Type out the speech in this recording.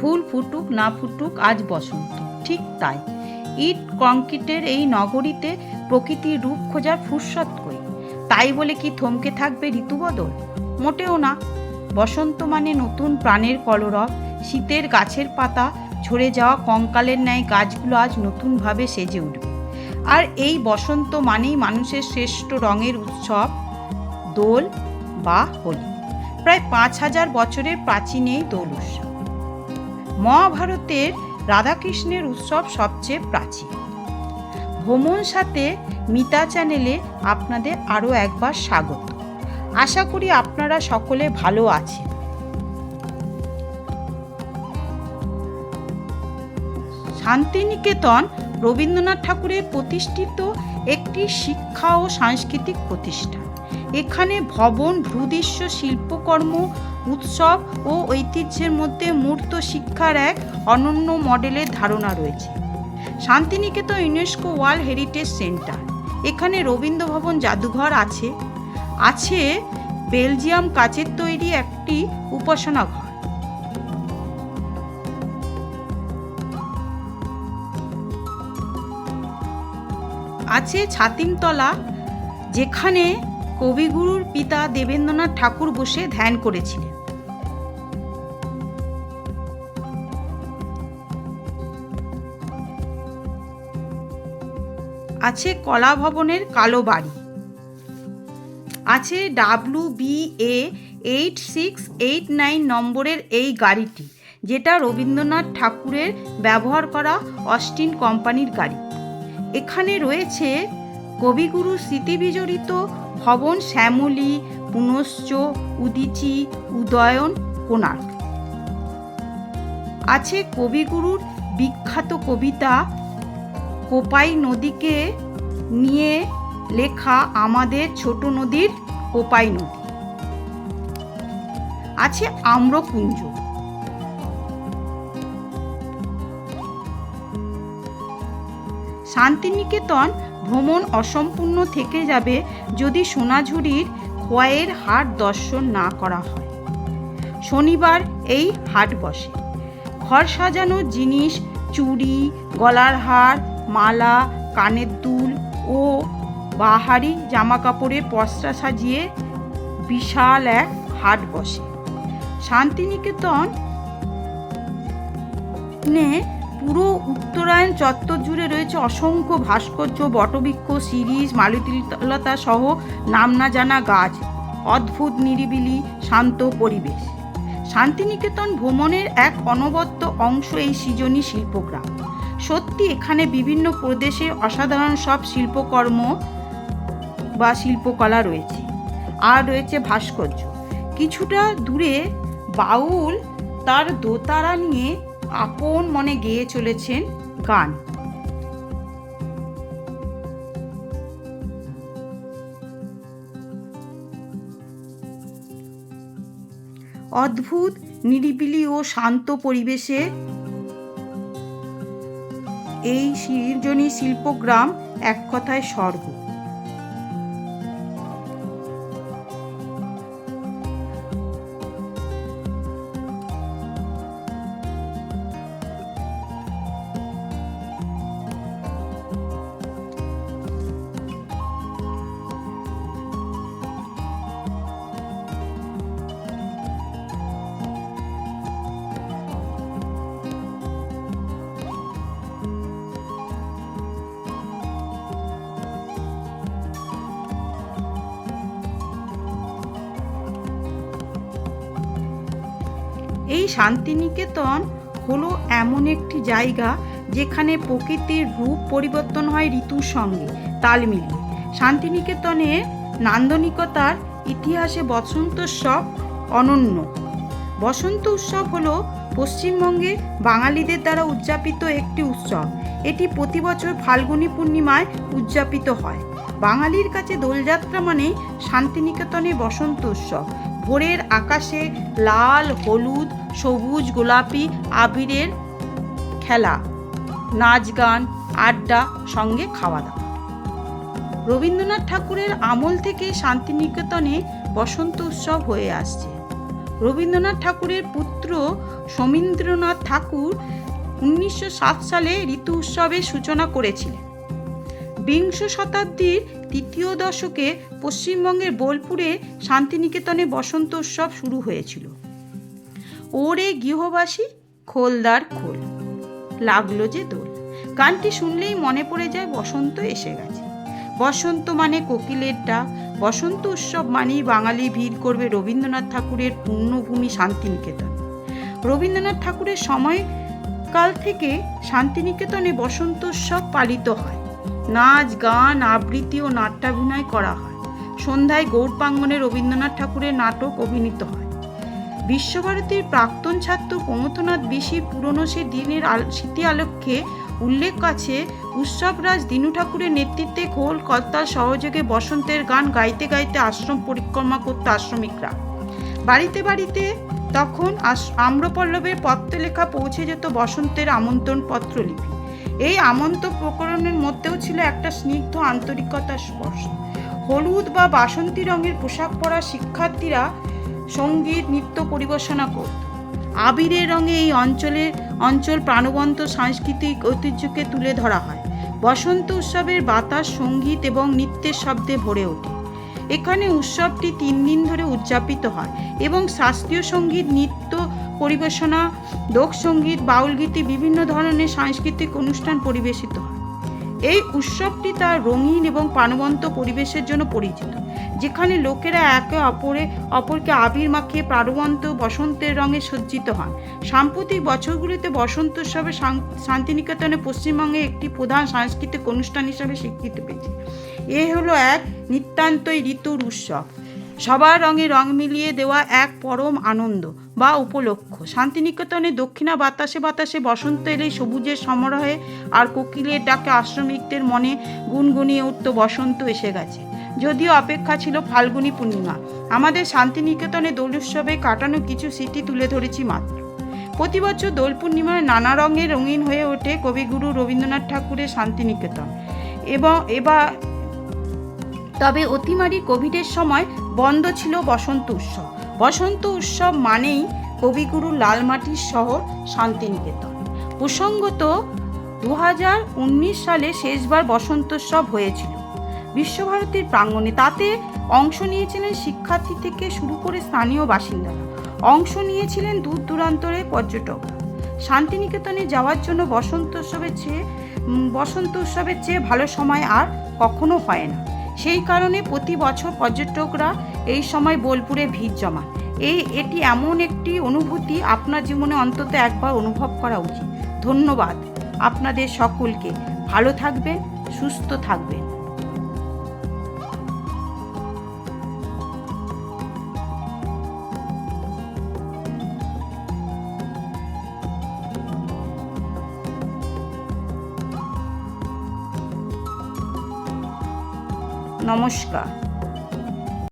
ফুল ফুটুক, না ফুটুক, আজ বসন্ত। ঠিক তাই। ইট কংক্রিটের এই নগরীতে প্রকৃতির রূপ খোঁজার ফুরসত কই তাই বলে কি থমকে থাকবে ঋতুবদল? মোটেও না। বসন্ত মানে নতুন প্রাণের কলরব, শীতের গাছের পাতা, ঝরে যাওয়া কঙ্কালের ন্যায় গাছগুলো আজ নতুনভাবে সেজে উঠবে। আর এই বসন্ত মানেই মানুষের শ্রেষ্ঠ রঙের উৎসব, দোল বা হোলি। প্রায় পাঁচ হাজার বছরের প্রাচীন এই দোল উৎসব। মহাভারতের রাধাকৃষ্ণের উৎসব সবচেয়ে প্রাচীন। ভ্রমণ সাথে মিতা চ্যানেলে আপনাদের আরও একবার স্বাগত। আশা করি আপনারা সকলে ভালো আছেন। শান্তিনিকেতন রবীন্দ্রনাথ ঠাকুরের প্রতিষ্ঠিত একটি শিক্ষা ও সাংস্কৃতিক প্রতিষ্ঠান। এখানে ভবন, ভূদৃশ্য, শিল্পকর্ম উৎসব ও ঐতিহ্যের মধ্যে মূর্ত শিক্ষার এক অনন্য মডেলের ধারণা রয়েছে। Santiniketan UNESCO world heritage centre, এখানে রবীন্দ্র ভবন জাদুঘর আছে। আছে বেলজিয়াম কাচের তৈরি একটি উপাসনা ঘর। আছে ছাতিমতলা, যেখানে কবিগুরুর পিতা দেবেন্দ্রনাথ ঠাকুর বসে ধ্যান করেছিলেন। আছে কলা ভবনের কালো বাড়ি। আছে W B A eight six eight nine নম্বরের এই গাড়িটি, যেটা রবীন্দ্রনাথ ঠাকুরের ব্যবহার করা অস্টিন কোম্পানির গাড়ি। এখানে রয়েছে কবিগুরু স্মৃতিবিজড়িত ভবন শ্যামলী, পুনশ্চ উদিচি, উদয়ন, কোণার্ক। আছে কবিগুরুর বিখ্যাত কবিতা কোপাই নদীকে নিয়ে লেখা আমাদের ছোট নদীর কোপাই নদী। আছে আম্রকুঞ্জ। শান্তিনিকেতন ভ্রমণ অসম্পূর্ণ থেকে যাবে যদি সোনাঝুরির খোয়াইয়ের হাট দর্শন না করা হয়। শনিবার এই হাট বসে। ঘর সাজানোর জিনিস, চুড়ি, গলার হার মালা, কানের দুল ও বাহারি জামা পসরা সাজিয়ে বিশাল এক হাট বসে। শান্তিনিকেতন নে পুরো উত্তরায়ণ চত্বর জুড়ে রয়েছে অসংখ্য ভাস্কর্য, বটবৃক্ষ, সিরিজ, মালতীলতা সহ নাম না জানা গাছ, অদ্ভুত নিরিবিলি, শান্ত পরিবেশ। শান্তিনিকেতন ভ্রমণের এক অনবদ্য অংশ এই সৃজনী শিল্পগ্রাম। সত্যি এখানে বিভিন্ন প্রদেশে অসাধারণ সব শিল্পকর্ম বা শিল্পকলা রয়েছে। আর রয়েছে ভাস্কর্য। কিছুটা দূরে বাউল তার দোতারা নিয়ে আপন মনে গেয়ে চলেছেন গান। অদ্ভুত, নিরিবিলি ও শান্ত পরিবেশে এই সৃজনী শিল্পগ্রাম এক কথায় স্বর্গ। এই শান্তিনিকেতন হলো এমন একটি জায়গা যেখানে প্রকৃতির রূপ পরিবর্তন হয় ঋতুর সঙ্গে, তাল মিলিয়ে। শান্তিনিকেতনে নান্দনিকতার ইতিহাসে বসন্ত উৎসব অনন্য। বসন্ত উৎসব হলো পশ্চিমবঙ্গে বাঙালিদের দ্বারা উদযাপিত একটি উৎসব। এটি প্রতি বছর ফাল্গুনী পূর্ণিমায় উদযাপিত হয়। বাঙালির কাছে দোলযাত্রা মানেই শান্তিনিকেতনে বসন্ত উৎসব। ভোরের আকাশে লাল, হলুদ, সবুজ, গোলাপি আবিরের খেলা, নাচ গান, আড্ডা, সঙ্গে খাওয়া দাওয়া রবীন্দ্রনাথ ঠাকুরের আমল থেকে শান্তিনিকেতনে বসন্ত উৎসব হয়ে আসছে। রবীন্দ্রনাথ ঠাকুরের পুত্র সমীন্দ্রনাথ ঠাকুর উনিশশো সাত সালে ঋতু উৎসবের সূচনা করেছিলেন। বিংশ শতাব্দীর তৃতীয় দশকে পশ্চিমবঙ্গের বোলপুরে শান্তিনিকেতনে বসন্ত উৎসব শুরু হয়েছিল। ওরে গৃহবাসী, খোলদার খোল। লাগল যে দোল। গানটি শুনলেই মনে পড়ে যায় বসন্ত এসে গেছে। বসন্ত মানে কোকিলের ডাক। বসন্ত উৎসব মানেই বাঙালি ভিড় করবে রবীন্দ্রনাথ ঠাকুরের পূর্ণভূমি শান্তিনিকেতন। রবীন্দ্রনাথ ঠাকুরের সময়কাল থেকে শান্তিনিকেতনে বসন্ত উৎসব পালিত হয়। নাচ, গান, আবৃত্তি ও নাট্যাভিনয় করা হয়। সন্ধ্যায় গৌড়পাঙ্গনে রবীন্দ্রনাথ ঠাকুরের নাটক অভিনীত হয়। বিশ্বভারতীর প্রাক্তন ছাত্র প্রমথনাথ বিশি পুরনো সে দিনের স্মৃতি আলোক্যে উল্লেখ আছে উৎসবরাজ দিনু ঠাকুরের নেতৃত্বে খোল কর্তার সহযোগে বসন্তের গান গাইতে গাইতে আশ্রম পরিক্রমা করত আশ্রমিকরা। বাড়িতে বাড়িতে তখন আম্রপল্লবের পত্র লেখা পৌঁছে যেত বসন্তের আমন্ত্রণ পত্র লিপি এই আমন্ত প্রকরণের মধ্যেও ছিল একটা স্নিগ্ধ আন্তরিকতার স্পর্শ। হলুদ বা বাসন্তী রঙের পোশাক পরা শিক্ষার্থীরা সংগীত, নৃত্য পরিবেশনা করত। আবিরের রঙে এই অঞ্চলের অঞ্চল প্রাণবন্ত সাংস্কৃতিক ঐতিহ্যকে তুলে ধরা হয়। বসন্ত উৎসবের বাতাস সংগীত এবং নৃত্যের শব্দে ভরে ওঠে। এখানে উৎসবটি তিন দিন ধরে উদযাপিত হয় এবং শাস্ত্রীয় সংগীত, নৃত্য পরিবেশনা, লোক সংগীত, বাউল গীতি, বিভিন্ন ধরনের সাংস্কৃতিক অনুষ্ঠান পরিবেশিত হয়। এই উৎসবটি তার রঙিন এবং প্রাণবন্ত পরিবেশের জন্য পরিচিত, যেখানে লোকেরা একে অপরে, অপরকে আবির মাখিয়ে প্রাণবন্ত বসন্তের রঙে সজ্জিত হন। সাম্প্রতিক বছরগুলিতে বসন্ত উৎসবে শান্তিনিকেতনে পশ্চিমবঙ্গে একটি প্রধান সাংস্কৃতিক অনুষ্ঠান হিসাবে স্বীকৃতি পেয়েছে। এ হলো এক নিতান্তই ঋতুর উৎসব। সবার রঙে রং মিলিয়ে দেওয়া এক পরম আনন্দ বা উপলক্ষ। শান্তিনিকেতনে দক্ষিণা বাতাসে বাতাসে বসন্ত এলেই সবুজের সমারোহে আর কোকিলের ডাকে আশ্রমিকদের মনে গুনগুনিয়ে উঠত বসন্ত এসে গেছে। যদিও অপেক্ষা ছিল ফাল্গুনী পূর্ণিমা, আমাদের শান্তিনিকেতনে দোল উৎসবে কাটানো কিছু স্মৃতি তুলে ধরেছি মাত্র। প্রতি বছর দোল পূর্ণিমায় নানা রঙে রঙিন হয়ে ওঠে কবিগুরু রবীন্দ্রনাথ ঠাকুরের শান্তিনিকেতন। এবং এবার তবে অতিমারি কোভিডের সময় বন্ধ ছিল বসন্ত উৎসব। বসন্ত উৎসব মানেই কবিগুরু লালমাটির শহর শান্তিনিকেতন। প্রসঙ্গত দু হাজার উনিশ সালে শেষবার বসন্তোৎসব হয়েছিল। বিশ্বভারতীর প্রাঙ্গণে তাতে অংশ নিয়েছিলেন শিক্ষার্থী থেকে শুরু করে স্থানীয় বাসিন্দারা। অংশ নিয়েছিলেন দূর দূরান্তরে পর্যটকরা। শান্তিনিকেতনে যাওয়ার জন্য বসন্ত উৎসবের চেয়ে বসন্ত উৎসবের চেয়ে ভালো সময় আর কখনো হয় না। সেই কারণে প্রতি বছর পর্যটকরা এই সময় বোলপুরে ভিড় জমান এই, এটি এমন একটি অনুভূতি আপনার জীবনে অন্তত একবার অনুভব করা উচিত। ধন্যবাদ আপনাদের সকলকে। ভালো থাকবেন, সুস্থ থাকবেন। নমস্কার।